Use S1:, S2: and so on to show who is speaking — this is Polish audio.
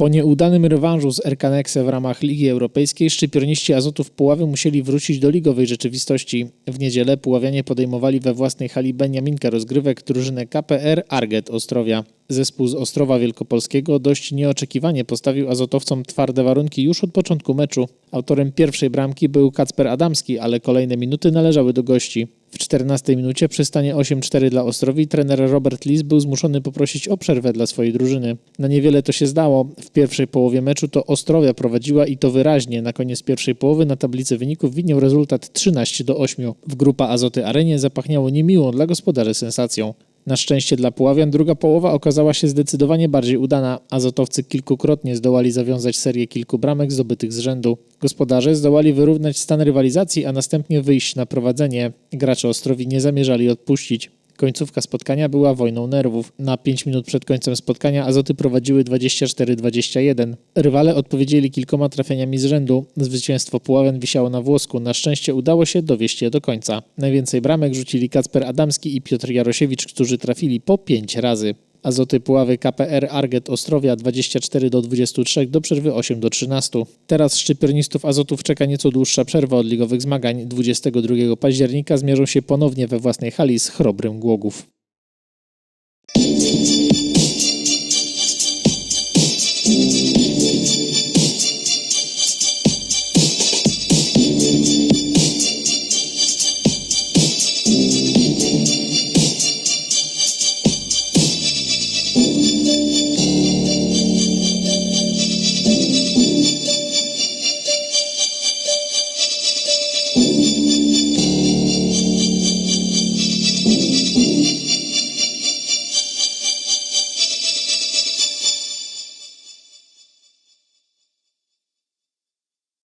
S1: Po nieudanym rewanżu z Erkanekse w ramach Ligi Europejskiej szczypiorniści Azotów Puławy musieli wrócić do ligowej rzeczywistości. W niedzielę Puławianie podejmowali we własnej hali Beniaminkę rozgrywek drużynę KPR Arget Ostrowia. Zespół z Ostrowa Wielkopolskiego dość nieoczekiwanie postawił azotowcom twarde warunki już od początku meczu. Autorem pierwszej bramki był Kacper Adamski, ale kolejne minuty należały do gości. W 14 minucie przy stanie 8-4 dla Ostrowi trener Robert Lis był zmuszony poprosić o przerwę dla swojej drużyny. Na niewiele to się zdało. W pierwszej połowie meczu to Ostrowia prowadziła i to wyraźnie. Na koniec pierwszej połowy na tablicy wyników widniał rezultat 13 do 8. W grupa Azoty Arenie zapachniało niemiłą dla gospodarzy sensacją. Na szczęście dla Puławian druga połowa okazała się zdecydowanie bardziej udana. Azotowcy kilkukrotnie zdołali zawiązać serię kilku bramek zdobytych z rzędu. Gospodarze zdołali wyrównać stan rywalizacji, a następnie wyjść na prowadzenie. Gracze Ostrowi nie zamierzali odpuścić. Końcówka spotkania była wojną nerwów. Na 5 minut przed końcem spotkania Azoty prowadziły 24-21. Rywale odpowiedzieli kilkoma trafieniami z rzędu. Zwycięstwo Puławian wisiało na włosku. Na szczęście udało się dowieść je do końca. Najwięcej bramek rzucili Kacper Adamski i Piotr Jarosiewicz, którzy trafili po 5 razy. Azoty Puławy KPR Arget Ostrowia 24 do 23 do przerwy 8 do 13. Teraz szczypiornistów Azotów czeka nieco dłuższa przerwa od ligowych zmagań. 22 października zmierzą się ponownie we własnej hali z Chrobrym Głogów.